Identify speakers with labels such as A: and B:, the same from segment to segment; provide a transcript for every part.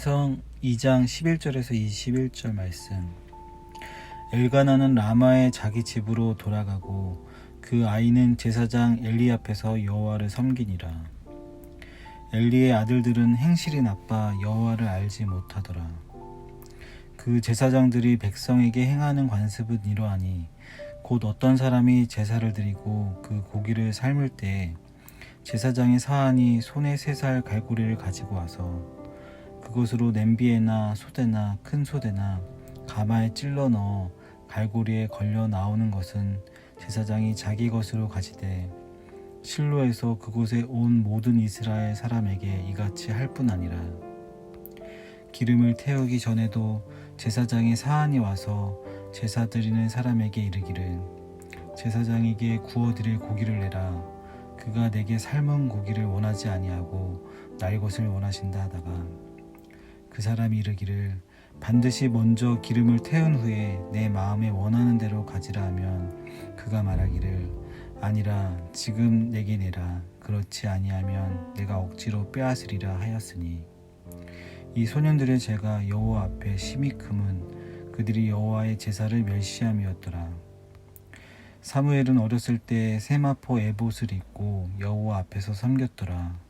A: 사무엘상 2장 11절에서 21절 말씀. 엘가나는 라마의 자기 집으로 돌아가고 그 아이는 제사장 엘리 앞에서 여호와를 섬기니라. 엘리의 아들들은 행실이 나빠 여호와를 알지 못하더라. 그 제사장들이 백성에게 행하는 관습은 이러하니 곧 어떤 사람이 제사를 드리고 그 고기를 삶을 때 제사장의 사안이 손에 세 살 갈고리를 가지고 와서 그것으로 냄비에나 소대나 큰 소대나 가마에 찔러 넣어 갈고리에 걸려 나오는 것은 제사장이 자기 것으로 가지되 실로에서 그곳에 온 모든 이스라엘 사람에게 이같이 할 뿐 아니라 기름을 태우기 전에도 제사장의 사안이 와서 제사 드리는 사람에게 이르기를 제사장에게 구워 드릴 고기를 내라. 그가 내게 삶은 고기를 원하지 아니하고 날 것을 원하신다 하다가 그 사람이 이르기를 반드시 먼저 기름을 태운 후에 내 마음에 원하는 대로 가지라 하면 그가 말하기를 아니라 지금 내게 내라 그렇지 아니하면 내가 억지로 빼앗으리라 하였으니. 이 소년들의 죄가 여호와 앞에 심히 금은 그들이 여호와의 제사를 멸시함이었더라. 사무엘은 어렸을 때 세마포 에봇을 입고 여호와 앞에서 섬겼더라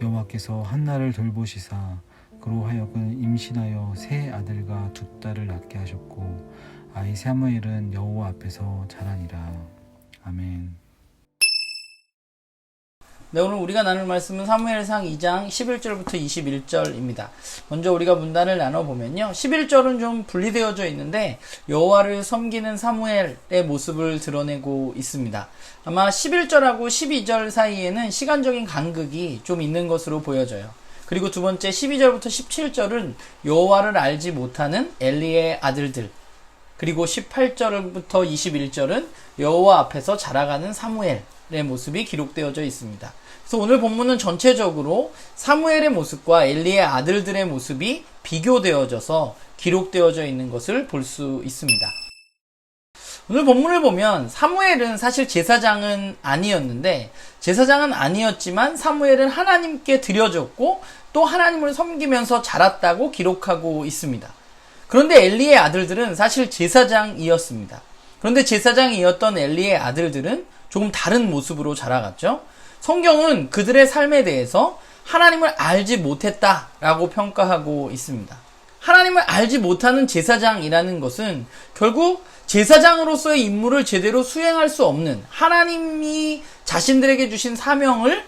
A: 여호와께서 한나를 돌보시사 그로 하여금 임신하여 세 아들과 두 딸을 낳게 하셨고 아이 사무엘은 여호와 앞에서 자라니라 아멘.
B: 네, 오늘 우리가 나눌 말씀은 사무엘상 2장 11절부터 21절입니다. 먼저 우리가 문단을 나눠보면요. 11절은 좀 분리되어져 있는데 여호와를 섬기는 사무엘의 모습을 드러내고 있습니다. 아마 11절하고 12절 사이에는 시간적인 간극이 좀 있는 것으로 보여져요. 그리고 두 번째 12절부터 17절은 여호와를 알지 못하는 엘리의 아들들 그리고 18절부터 21절은 여호와 앞에서 자라가는 사무엘의 모습이 기록되어져 있습니다. 그래서 오늘 본문은 전체적으로 사무엘의 모습과 엘리의 아들들의 모습이 비교되어져서 기록되어져 있는 것을 볼 수 있습니다. 오늘 본문을 보면 사무엘은 사실 제사장은 아니었는데 제사장은 아니었지만 사무엘은 하나님께 드려졌고 또 하나님을 섬기면서 자랐다고 기록하고 있습니다. 그런데 엘리의 아들들은 사실 제사장이었습니다. 그런데 제사장이었던 엘리의 아들들은 조금 다른 모습으로 자라갔죠. 성경은 그들의 삶에 대해서 하나님을 알지 못했다라고 평가하고 있습니다. 하나님을 알지 못하는 제사장이라는 것은 결국 제사장으로서의 임무를 제대로 수행할 수 없는 하나님이 자신들에게 주신 사명을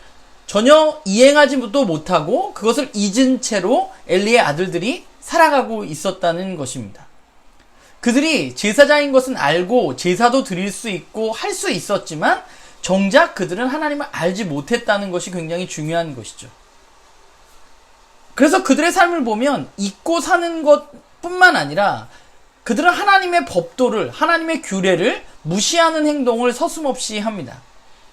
B: 전혀 이행하지도 못하고 그것을 잊은 채로 엘리의 아들들이 살아가고 있었다는 것입니다. 그들이 제사장인 것은 알고 제사도 드릴 수 있고 할 수 있었지만 정작 그들은 하나님을 알지 못했다는 것이 굉장히 중요한 것이죠. 그래서 그들의 삶을 보면 잊고 사는 것 뿐만 아니라 그들은 하나님의 법도를, 하나님의 규례를 무시하는 행동을 서슴없이 합니다.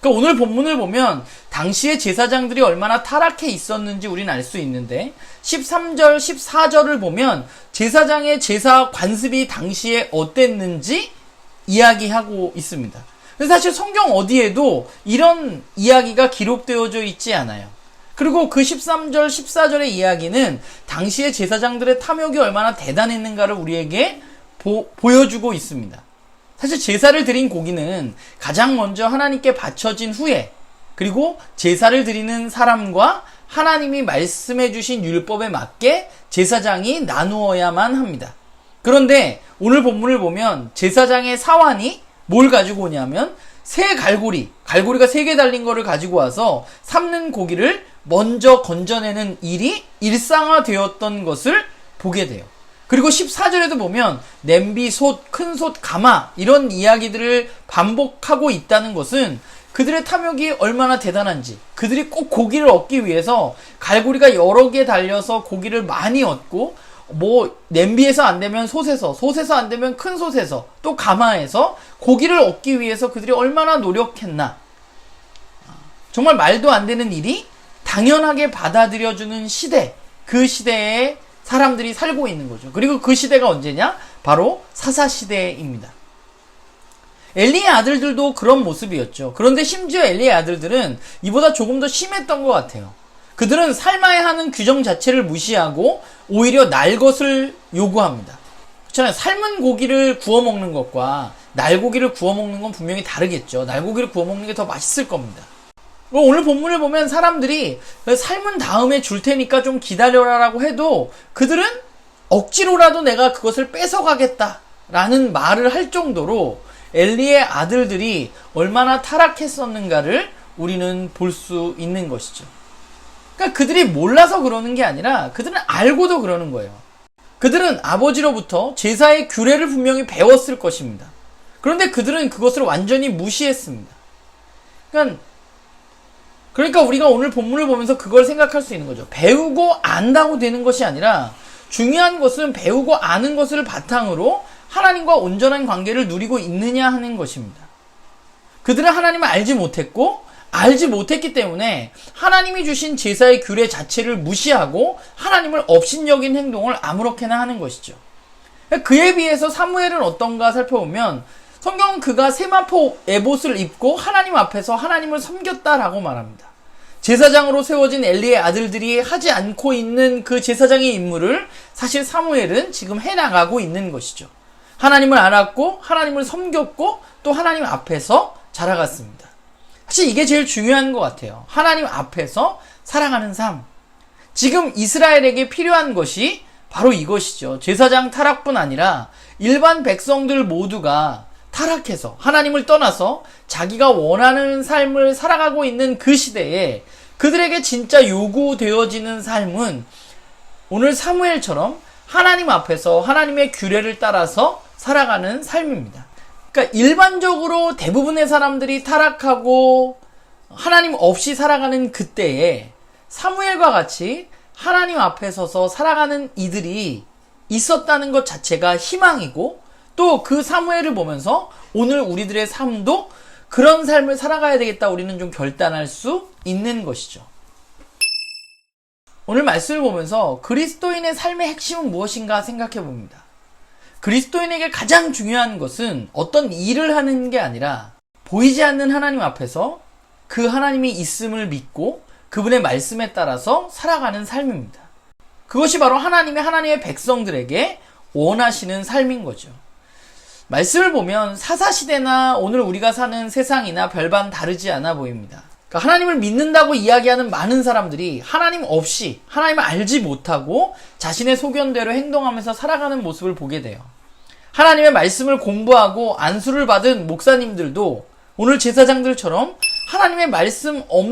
B: 그러니까 오늘 본문을 보면 당시의 제사장들이 얼마나 타락해 있었는지 우리는 알 수 있는데 13절, 14절을 보면 제사장의 제사 관습이 당시에 어땠는지 이야기하고 있습니다. 사실 성경 어디에도 이런 이야기가 기록되어져 있지 않아요. 그리고 그 13절, 14절의 이야기는 당시의 제사장들의 탐욕이 얼마나 대단했는가를 우리에게 보, 보여주고 있습니다. 사실 제사를 드린 고기는 가장 먼저 하나님께 바쳐진 후에 그리고 제사를 드리는 사람과 하나님이 말씀해 주신 율법에 맞게 제사장이 나누어야만 합니다. 그런데 오늘 본문을 보면 제사장의 사환이 뭘 가지고 오냐면 새 갈고리, 갈고리가 세 개 달린 거를 가지고 와서 삶는 고기를 먼저 건져내는 일이 일상화되었던 것을 보게 돼요. 그리고 14절에도 보면 냄비, 솥, 큰 솥, 가마 이런 이야기들을 반복하고 있다는 것은 그들의 탐욕이 얼마나 대단한지 그들이 꼭 고기를 얻기 위해서 갈고리가 여러 개 달려서 고기를 많이 얻고 뭐 냄비에서 안 되면 솥에서, 솥에서 안 되면 큰 솥에서, 또 가마에서 고기를 얻기 위해서 그들이 얼마나 노력했나. 정말 말도 안 되는 일이 당연하게 받아들여주는 시대, 그 시대에 사람들이 살고 있는 거죠. 그리고 그 시대가 언제냐? 바로 사사 시대입니다. 엘리의 아들들도 그런 모습이었죠. 그런데 심지어 엘리의 아들들은 이보다 조금 더 심했던 것 같아요. 그들은 삶아야 하는 규정 자체를 무시하고 오히려 날 것을 요구합니다. 그렇잖아요. 삶은 고기를 구워 먹는 것과 날고기를 구워 먹는 건 분명히 다르겠죠. 날고기를 구워 먹는 게 더 맛있을 겁니다. 뭐 오늘 본문을 보면 사람들이 삶은 다음에 줄 테니까 좀 기다려라라고 해도 그들은 억지로라도 내가 그것을 뺏어가겠다라는 말을 할 정도로 엘리의 아들들이 얼마나 타락했었는가를 우리는 볼 수 있는 것이죠. 그러니까 그들이 몰라서 그러는 게 아니라 그들은 알고도 그러는 거예요. 그들은 아버지로부터 제사의 규례를 분명히 배웠을 것입니다. 그런데 그들은 그것을 완전히 무시했습니다. 그러니까 그러니까 우리가 오늘 본문을 보면서 그걸 생각할 수 있는 거죠. 배우고 안다고 되는 것이 아니라 중요한 것은 배우고 아는 것을 바탕으로 하나님과 온전한 관계를 누리고 있느냐 하는 것입니다. 그들은 하나님을 알지 못했고 알지 못했기 때문에 하나님이 주신 제사의 규례 자체를 무시하고 하나님을 업신여긴 행동을 아무렇게나 하는 것이죠. 그에 비해서 사무엘은 어떤가 살펴보면 성경은 그가 세마포 에봇을 입고 하나님 앞에서 하나님을 섬겼다라고 말합니다. 제사장으로 세워진 엘리의 아들들이 하지 않고 있는 그 제사장의 임무를 사실 사무엘은 지금 해나가고 있는 것이죠. 하나님을 알았고 하나님을 섬겼고 또 하나님 앞에서 자라갔습니다. 사실 이게 제일 중요한 것 같아요. 하나님 앞에서 살아가는 삶. 지금 이스라엘에게 필요한 것이 바로 이것이죠. 제사장 타락뿐 아니라 일반 백성들 모두가 타락해서 하나님을 떠나서 자기가 원하는 삶을 살아가고 있는 그 시대에 그들에게 진짜 요구되어지는 삶은 오늘 사무엘처럼 하나님 앞에서 하나님의 규례를 따라서 살아가는 삶입니다. 그러니까 일반적으로 대부분의 사람들이 타락하고 하나님 없이 살아가는 그때에 사무엘과 같이 하나님 앞에 서서 살아가는 이들이 있었다는 것 자체가 희망이고 또 그 사무엘을 보면서 오늘 우리들의 삶도 그런 삶을 살아가야 되겠다 우리는 좀 결단할 수 있는 것이죠. 오늘 말씀을 보면서 그리스도인의 삶의 핵심은 무엇인가 생각해 봅니다. 그리스도인에게 가장 중요한 것은 어떤 일을 하는 게 아니라 보이지 않는 하나님 앞에서 그 하나님이 있음을 믿고 그분의 말씀에 따라서 살아가는 삶입니다. 그것이 바로 하나님의 하나님의 백성들에게 원하시는 삶인 거죠. 말씀을 보면 사사시대나 오늘 우리가 사는 세상이나 별반 다르지 않아 보입니다. 그러니까 하나님을 믿는다고 이야기하는 많은 사람들이 하나님 없이 하나님을 알지 못하고 자신의 소견대로 행동하면서 살아가는 모습을 보게 돼요. 하나님의 말씀을 공부하고 안수를 받은 목사님들도 오늘 제사장들처럼 하나님의 말씀 없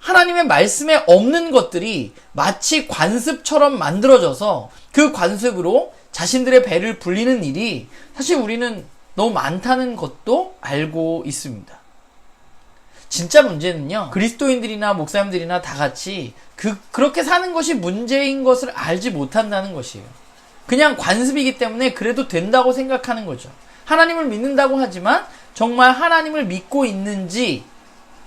B: 하나님의 말씀에 없는 것들이 마치 관습처럼 만들어져서 그 관습으로 자신들의 배를 불리는 일이 사실 우리는 너무 많다는 것도 알고 있습니다. 진짜 문제는요, 그리스도인들이나 목사님들이나 다 같이 그, 그렇게 사는 것이 문제인 것을 알지 못한다는 것이에요. 그냥 관습이기 때문에 그래도 된다고 생각하는 거죠. 하나님을 믿는다고 하지만 정말 하나님을 믿고 있는지,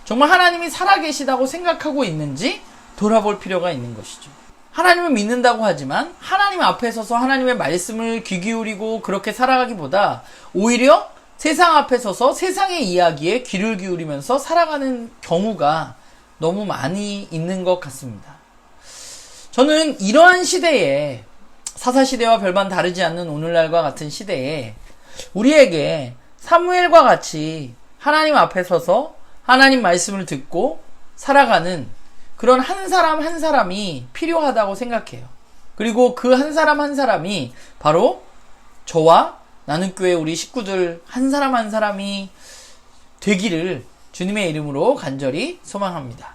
B: 정말 하나님이 살아계시다고 생각하고 있는지 돌아볼 필요가 있는 것이죠. 하나님을 믿는다고 하지만 하나님 앞에 서서 하나님의 말씀을 귀 기울이고 그렇게 살아가기보다 오히려 세상 앞에 서서 세상의 이야기에 귀를 기울이면서 살아가는 경우가 너무 많이 있는 것 같습니다. 저는 이러한 시대에 사사시대와 별반 다르지 않는 오늘날과 같은 시대에 우리에게 사무엘과 같이 하나님 앞에 서서 하나님 말씀을 듣고 살아가는 그런 한 사람 한 사람이 필요하다고 생각해요. 그리고 그 한 사람 한 사람이 바로 저와 나는 교회 우리 식구들 한 사람 한 사람이 되기를 주님의 이름으로 간절히 소망합니다.